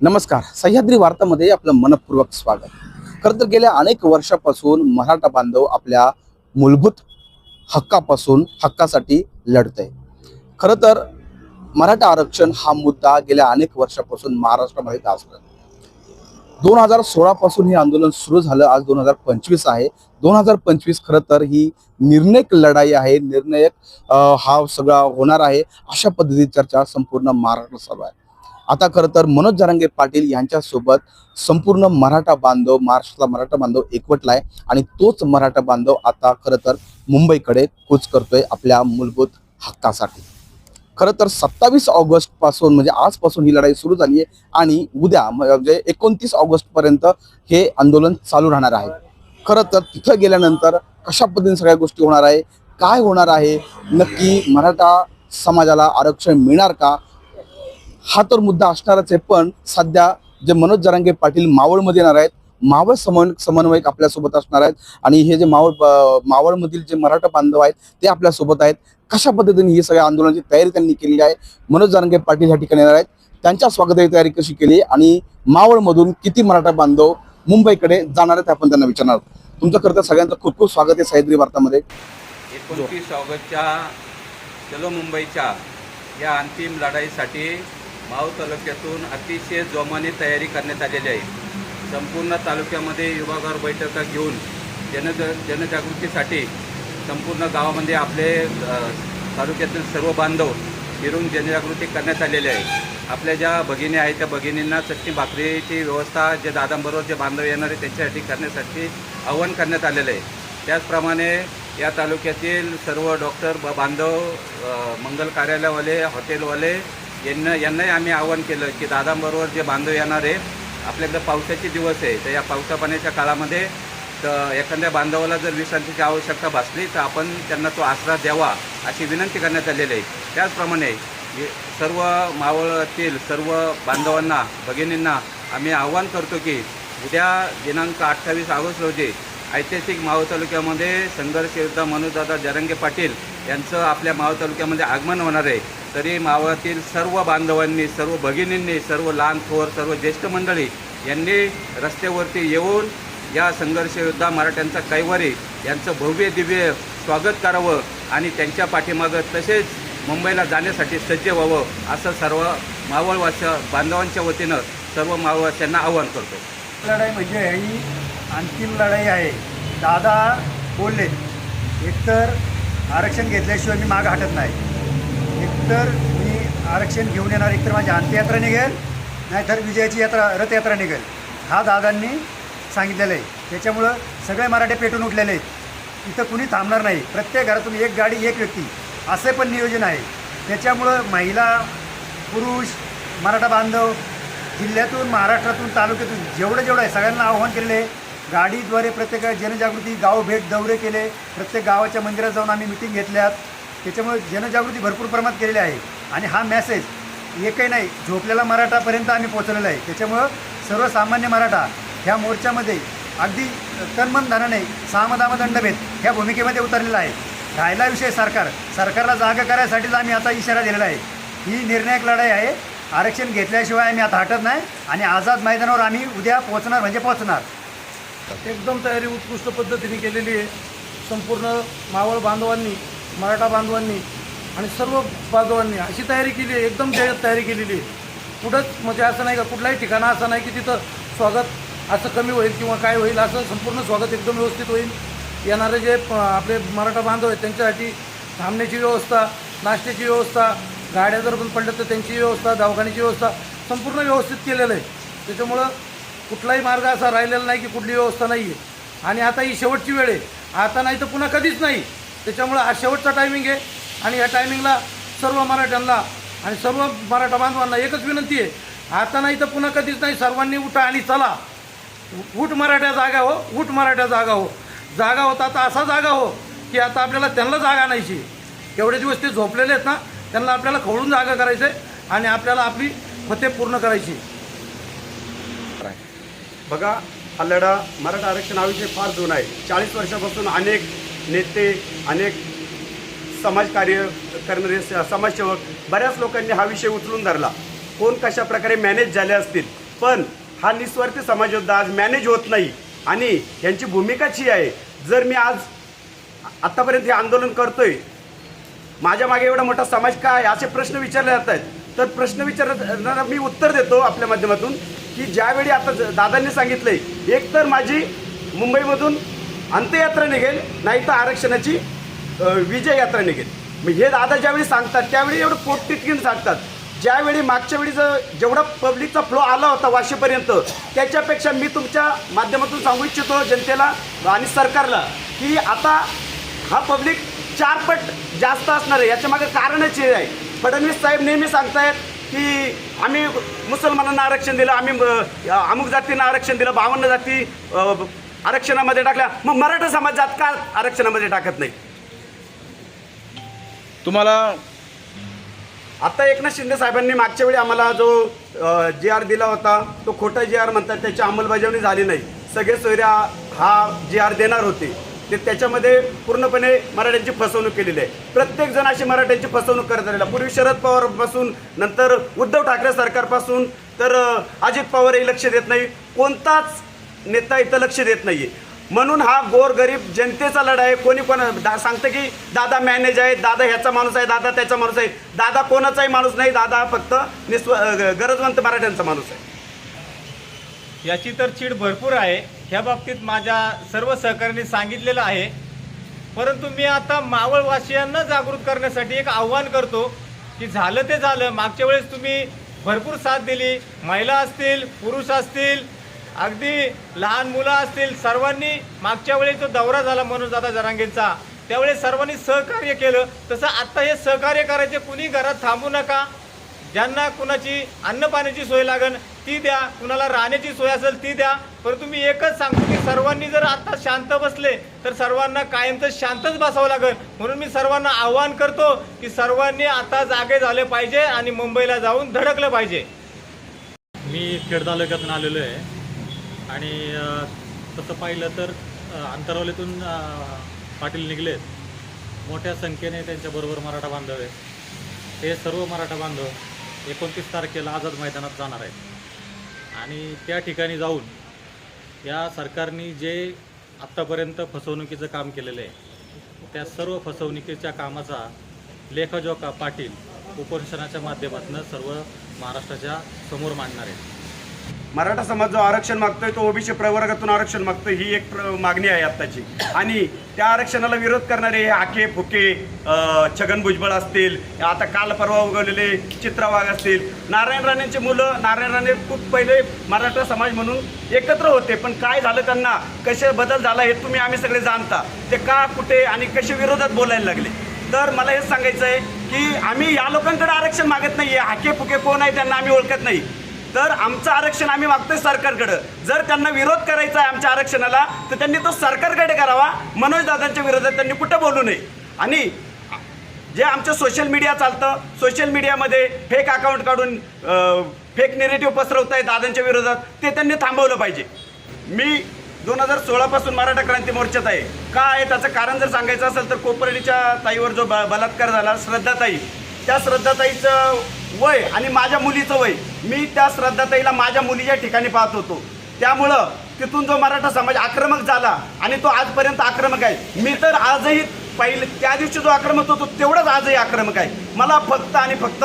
नमस्कार. सह्याद्री वार्तामध्ये आपलं मनपूर्वक स्वागत. खरं तर गेल्या अनेक वर्षापासून मराठा बांधव आपल्या मूलभूत हक्कापासून हक्कासाठी लढत आहे खरं तर मराठा आरक्षण हा मुद्दा गेल्या अनेक वर्षापासून महाराष्ट्रामध्ये गाजला दोन हजार सोळापासून हे आंदोलन सुरू झालं आज दोन हजार पंचवीस आहे. दोन हजार पंचवीस खरं तर ही निर्णयक लढाई आहे. निर्णयक हा सगळा होणार आहे. अशा पद्धतीची चर्चा संपूर्ण महाराष्ट्र चालू आहे. आता खरं तर मनोज जरांगे पाटील यांच्यासोबत संपूर्ण मराठा बांधव महाराष्ट्रातला मराठा बांधव एकवटलाय आणि तोच मराठा बांधव आता खरं तर मुंबईकडे कूच करतोय आपल्या मूलभूत हक्कासाठी. खरं तर सत्तावीस ऑगस्टपासून म्हणजे आजपासून ही लढाई सुरू झाली आहे आणि उद्या म्हणजे एकोणतीस ऑगस्ट पर्यंत हे आंदोलन चालू राहणार आहे. खरं तर तिथं गेल्यानंतर कशा पद्धतीने सगळ्या गोष्टी होणार आहे काय होणार आहे नक्की मराठा समाजाला आरक्षण मिळणार का? हा तर मुद्दा असणारच आहे पण सध्या जे मनोज जरांगे पाटील मावळमध्ये येणार आहेत मावळ समन समन्वयक आपल्यासोबत असणार आहेत आणि हे जे मावळ मावळमधील जे मराठा बांधव आहेत ते आपल्यासोबत आहेत. कशा पद्धतीने ही सगळ्या आंदोलनाची तयारी त्यांनी केलेली आहे? मनोज जरांगे पाटील या ठिकाणी येणार आहेत. त्यांच्या स्वागताची तयारी कशी केली आणि मावळमधून किती मराठा बांधव मुंबईकडे जाणार आहेत आपण त्यांना विचारणार तुमचं करता तर सगळ्यांचं खूप खूप स्वागत आहे सह्याद्री वार्तामध्ये. एकोणतीस ऑगस्टच्या चलो मुंबईच्या या अंतिम लढाईसाठी माव तालुक्यातून अतिशय जोमाने तयारी करण्यात आलेली आहे. संपूर्ण तालुक्यामध्ये विभागावर बैठका घेऊन जनज जनजागृतीसाठी संपूर्ण गावामध्ये आपले तालुक्यातील सर्व बांधव फिरून जनजागृती करण्यात आलेली आहे. आपल्या ज्या भगिनी आहेत त्या भगिनींना चटणी भाकरीची व्यवस्था जे दादांबरोबर जे बांधव येणार आहे त्यांच्यासाठी करण्यासाठी आवाहन करण्यात आलेलं आहे. त्याचप्रमाणे या तालुक्यातील सर्व डॉक्टर ब- बांधव मंगल कार्यालयवाले हॉटेलवाले यांना यांनाही आम्ही आवाहन केलं की दादांबरोबर जे बांधव येणार आहे आपल्याकडे पावसाचे दिवस आहे तर या पावसा पाण्याच्या काळामध्ये तर एखाद्या बांधवाला जर विश्रांतीची आवश्यकता भासली तर आपण त्यांना तो आसरा द्यावा अशी विनंती करण्यात आलेली आहे. त्याचप्रमाणे सर्व मावळातील सर्व बांधवांना भगिनींना आम्ही आव्हान करतो की उद्या दिनांक अठ्ठावीस ऑगस्ट रोजी ऐतिहासिक मावळ तालुक्यामध्ये संघर्ष योद्धा मनोजदादा जरंगे पाटील यांचं आपल्या मावळ तालुक्यामध्ये आगमन होणार आहे. तरी मावळातील सर्व बांधवांनी सर्व भगिनींनी सर्व लहान थोर सर्व ज्येष्ठ मंडळी यांनी रस्त्यावरती येऊन या संघर्षयोद्धा मराठ्यांचा कैवारी यांचं भव्य दिव्य स्वागत करावं आणि त्यांच्या पाठीमागं तसेच मुंबईला जाण्यासाठी सज्ज व्हावं असं सर्व मावळवास बांधवांच्या वतीनं सर्व मावळवासियांना आवाहन करतो. लढाई म्हणजे ही अंतिम लढाई आहे. दादा बोलले एकतर आरक्षण घेतल्याशिवाय मी मागं हटत नाही. तर मी आरक्षण घेऊन येणार एकतर माझी अंत्ययात्रा निघेल नाहीतर विजयाची यात्रा रथयात्रा निघेल. हा दादांनी सांगितलेलं आहे. त्याच्यामुळं सगळे मराठे पेटून उठलेले आहेत. इथं कुणी थांबणार नाही. प्रत्येक घरातून एक गाडी एक व्यक्ती. असे पण नियोजन आहे. त्याच्यामुळं महिला पुरुष मराठा बांधव जिल्ह्यातून महाराष्ट्रातून तालुक्यातून जेवढं जेवढं आहे सगळ्यांना आव्हान केलेलं आहे. गाडीद्वारे प्रत्येक जनजागृती गाव भेट दौरे केले. प्रत्येक गावाच्या मंदिरात जाऊन आम्ही मिटिंग घेतल्यात. त्याच्यामुळे जनजागृती भरपूर प्रमाणात केलेली आहे. आणि हा मॅसेज एकही नाही झोपलेला मराठापर्यंत आम्ही पोचलेला आहे. त्याच्यामुळं सर्वसामान्य मराठा ह्या मोर्चामध्ये अगदी तन्मन धनाने सामदाम दंडभेद ह्या भूमिकेमध्ये उतरलेला आहे. राहिला विषय सरकार. सरकारला जागा करायसाठीच आम्ही आता इशारा दिलेला आहे. ही निर्णायक लढाई आहे. आरक्षण घेतल्याशिवाय आम्ही आता हटत नाही आणि आझाद मैदानावर आम्ही उद्या पोहोचणार म्हणजे पोहोचणार. एकदम तयारी उत्कृष्ट पद्धतीने केलेली आहे. संपूर्ण मावळ बांधवांनी मराठा बांधवांनी आणि सर्व बांधवांनी अशी तयारी केली आहे एकदम जय्यत तयारी केलेली आहे. कुठंच म्हणजे असं नाही का कुठलाही ठिकाणं असं नाही की तिथं स्वागत असं कमी होईल किंवा काय होईल असं संपूर्ण स्वागत एकदम व्यवस्थित होईल. येणारे जे आपले मराठा बांधव आहेत त्यांच्यासाठी थांबण्याची व्यवस्था नाश्त्याची व्यवस्था गाड्या जर पण पडल्या तर त्यांची व्यवस्था दवाखान्याची व्यवस्था संपूर्ण व्यवस्थित केलेलं आहे. त्याच्यामुळं कुठलाही मार्ग असा राहिलेला नाही की कुठली व्यवस्था नाही आहे आणि आता ही शेवटची वेळ आहे. आता नाही तर पुन्हा कधीच नाही. त्याच्यामुळं हा शेवटचा टायमिंग आहे. आणि या टायमिंगला सर्व मराठ्यांना आणि सर्व मराठा बांधवांना एकच विनंती आहे. आता नाही तर पुन्हा कधीच नाही. सर्वांनी उठा आणि चला. उठ मराठ्या जागा हो. उठ मराठ्या जागा हो. जागा होता आता असा जागा हो की आता आपल्याला त्यांना जागा नाहीशी. एवढे दिवस ते झोपलेले आहेत ना त्यांना आपल्याला खवळून जागा करायचं आहे आणि आपल्याला आपली मते पूर्ण करायची बघा हा लढा मराठा आरक्षणाविषयी फार जुना आहे. चाळीस वर्षापासून अनेक नेते अनेक समाजकार्य करणारे स- समाजसेवक बऱ्याच लोकांनी हा विषय उचलून धरला. कोण कशा प्रकारे मॅनेज झाले असतील? पण हा निस्वार्थी समाज योद्धा आज मॅनेज होत नाही. आणि यांची भूमिकाच ही आहे. जर मी आज आत्तापर्यंत हे आंदोलन करतोय माझ्या मागे एवढा मोठा समाज काय? असे प्रश्न विचारले जात आहेत. तर प्रश्न विचारणारा मी उत्तर देतो आपल्या माध्यमातून की ज्यावेळी आता ज- दादांनी सांगितलंय एक तर माझी मुंबईमधून अंत्ययात्रा निघेल नाही तर आरक्षणाची विजय यात्रा निघेल मग हे दादा ज्यावेळी सांगतात त्यावेळी एवढं पोटतिटकीन सांगतात. ज्यावेळी मागच्या वेळी जर जेवढा पब्लिकचा फ्लो आला होता वाशीपर्यंत त्याच्यापेक्षा मी तुमच्या माध्यमातून सांगू इच्छितो जनतेला आणि सरकारला की आता हा पब्लिक चारपट जास्त असणार आहे याच्या मागे कारणच हे आहे. फडणवीस साहेब नेहमी सांगतायत की आम्ही मुसलमानांना आरक्षण दिलं आम्ही अमुक जातींना आरक्षण दिलं बावन्न जाती आरक्षणामध्ये टाकल्या. मग मराठा समाज जात का आरक्षणामध्ये टाकत नाही? तुम्हाला आता एकनाथ शिंदे साहेबांनी मागच्या वेळी आम्हाला जो जी आर दिला होता तो खोटा जी आर म्हणतात त्याची अंमलबजावणी झाली नाही. सगळे सोयऱ्या हा जी आर देणार होते. ते त्याच्यामध्ये पूर्णपणे मराठ्यांची फसवणूक केलेली आहे. प्रत्येक जण अशी मराठ्यांची फसवणूक करत राहिला पूर्वी शरद पवारपासून नंतर उद्धव ठाकरे सरकारपासून तर अजित पवारही लक्ष देत नाही. कोणताच नेता इथं लक्ष देत नाही आहे म्हणून हा गोरगरीब जनतेचा लढा आहे. कोणी कोण दा सांगतं की दादा मॅनेज आहे दादा ह्याचा माणूस आहे दादा त्याचा माणूस आहे. दादा कोणाचाही माणूस नाही दादा हा फक्त निस्व गरजवंत मराठ्यांचा माणूस आहे. याची तर चीड भरपूर आहे. ह्या बाबतीत माझ्या सर्व सहकाऱ्यांनी सांगितलेलं आहे. परंतु मी आता मावळवासियांना जागृत करण्यासाठी एक आव्हान करतो की झालं ते झालं. मागच्या वेळेस तुम्ही भरपूर साथ दिली. महिला असतील पुरुष असतील अगदी लहान मुलं असतील सर्वांनी मागच्या वेळी जो दौरा झाला मनोजदादा जरांगेंचा त्यावेळेस सर्वांनी सहकार्य केलं. तसं आत्ता हे सहकार्य करायचे कुणी घरात थांबू नका. ज्यांना कुणाची अन्न पाण्याची सोय लागेल ती द्या. कुणाला राहण्याची सोय असेल ती द्या. परंतु मी एकच सांगतो की सर्वांनी जर आत्ता शांत बसले तर सर्वांना कायमचं शांतच बसावं लागेल म्हणून मी सर्वांना आवाहन करतो की सर्वांनी आता जागे झाले पाहिजे आणि मुंबईला जाऊन धडकलं पाहिजे. मी खेड तालुक्यातून आलेलो आहे. आणि तसं पाहिलं तर अंतरावलीतून पाटील निघलेत. मोठ्या संख्येने त्यांच्याबरोबर मराठा बांधव आहेत. हे सर्व मराठा बांधव एकोणतीस तारखेला आझाद मैदानात जाणार आहेत. आणि त्या ठिकाणी जाऊन या सरकारने जे आत्तापर्यंत फसवणुकीचं काम केलेलं आहे त्या सर्व फसवणुकीच्या कामाचा लेखाजोखा पाटील उपोषणाच्या माध्यमातून सर्व महाराष्ट्राच्या समोर मांडणार आहेत. मराठा समाज जो आरक्षण मागतोय तो ओबीसी प्रवर्गातून आरक्षण मागतोय ही एक प्र- मागणी आहे आत्ताची. आणि त्या आरक्षणाला विरोध करणारे हे आके फुके छगन भुजबळ असतील आता काल परवा उगवलेले चित्रा वाघ असतील नारायण राणेंची मुलं नारायण राणे खूप पहिले मराठा समाज म्हणून एकत्र होते पण काय झालं त्यांना? कसे बदल झाला हे तुम्ही आम्ही सगळे जाणता. ते का कुठे आणि कसे विरोधात बोलायला लागले? तर मला हेच सांगायचं आहे की आम्ही या लोकांकडे आरक्षण मागत नाही आहे हाके फुके कोण आहे त्यांना आम्ही ओळखत नाही. तर आमचं आरक्षण आम्ही मागतोय सरकारकडं. जर त्यांना विरोध करायचा आहे आमच्या आरक्षणाला तर त्यांनी तो सरकारकडे करावा. मनोज दादांच्या विरोधात त्यांनी कुठं बोलू नये? आणि जे आमचं सोशल मीडिया चालतं सोशल मीडियामध्ये फेक अकाउंट काढून फेक नेरेटिव्ह पसरवत आहे दादांच्या विरोधात ते त्यांनी थांबवलं पाहिजे. मी दोन हजार सोळापासून मराठा क्रांती मोर्चात आहे. का आहे? त्याचं कारण जर सांगायचं असेल तर कोपर्डीच्या ताईवर जो ब बलात्कार झाला श्रद्धाताई. त्या श्रद्धाताईचं वय आणि माझ्या मुलीचं वय. मी त्या श्रद्धाताईला माझ्या मुलीच्या ठिकाणी पाहत होतो. त्यामुळं तिथून जो मराठा समाज आक्रमक झाला आणि तो आजपर्यंत आक्रमक आहे. मी तर आजही पहिले त्या दिवशी जो आक्रमक होतो तेवढाच आजही आक्रमक आहे. मला फक्त आणि फक्त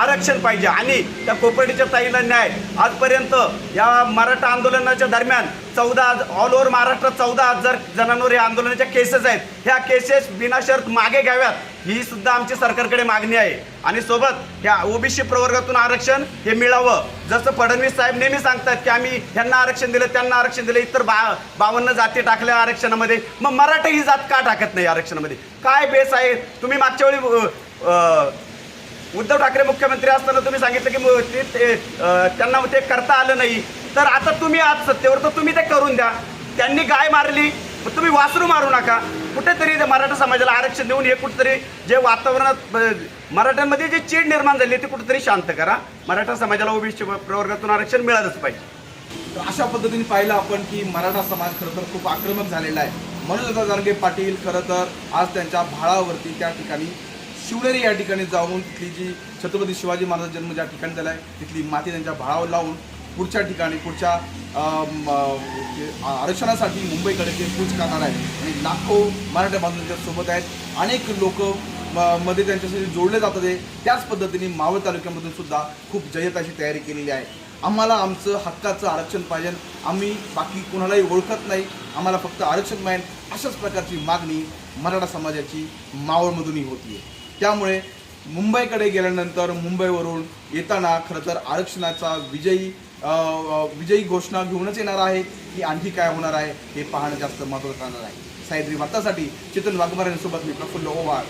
आरक्षण पाहिजे. आणि त्या कोपर्डीच्या ताईला न्याय. आजपर्यंत या मराठा आंदोलनाच्या दरम्यान चौदा ऑल ओव्हर महाराष्ट्रात चौदा हजार जणांवर या आंदोलनाच्या केसेस आहेत. ह्या केसेस बिनाशर्त मागे घ्याव्यात ही सुद्धा आमची सरकारकडे मागणी आहे. आणि सोबत ह्या ओबीसी प्रवर्गातून आरक्षण हे मिळावं. जसं फडणवीस साहेब नेहमी सांगतात की आम्ही ह्यांना आरक्षण दिलं त्यांना आरक्षण दिलं इतर बा बावन्न जाती टाकल्या आरक्षणामध्ये. मग मराठा ही जात का टाकत नाही आरक्षणामध्ये? काय बेस आहे? तुम्ही मागच्या वेळी उद्धव ठाकरे मुख्यमंत्री असताना तुम्ही सांगितलं की ते- त्यांना ते करता आलं नाही. तर आता तुम्ही आज सत्तेवर तर तुम्ही ते करून द्या. त्यांनी गाय मारली मग तुम्ही वासरू मारू नका. कुठेतरी मराठा समाजाला आरक्षण देऊन हे कुठेतरी जे वातावरणात मराठ्यांमध्ये जी चीड निर्माण झाली ती कुठेतरी शांत करा. मराठा समाजाला ओबीसी प्रवर्गातून आरक्षण मिळालंच पाहिजे. तर अशा पद्धतीने पाहिलं आपण की मराठा समाज खरं तर खूप आक्रमक झालेला आहे. मनोज जारगे पाटील खरं तर आज त्यांच्या भाळावरती त्या ठिकाणी शिवनेरी या ठिकाणी जाऊन तिथली जी छत्रपती शिवाजी महाराज जन्म ज्या ठिकाणी झाला आहे तिथली माती त्यांच्या भाळावर लावून पुढच्या ठिकाणी पुढच्या आरक्षणासाठी मुंबईकडे ते कूच करणार आहेत. आणि लाखो मराठा बांधवांच्या सोबत आहेत. अनेक लोक मध्ये त्यांच्याशी जोडले जातात आहे त्याच पद्धतीने मावळ तालुक्यामधून सुद्धा खूप जयत अशी तयारी केलेली आहे. आम्हाला आमचं हक्काचं आरक्षण पाहिजे. आम्ही बाकी कोणालाही ओळखत नाही. आम्हाला फक्त आरक्षण मिळेल अशाच प्रकारची मागणी मराठा समाजाची मावळमधूनही होती त्यामुळे मुंबईकडे गेल्यानंतर मुंबईवरून येताना खरं तर आरक्षणाचा विजयी विजयी घोषणा घेऊनच येणार आहे. की आणखी काय होणार आहे हे पाहणं जास्त महत्त्वाचं राहणार आहे. सायद्री वार्तासाठी चेतन वाघमारे मी प्रफुल्ल ओवाळ.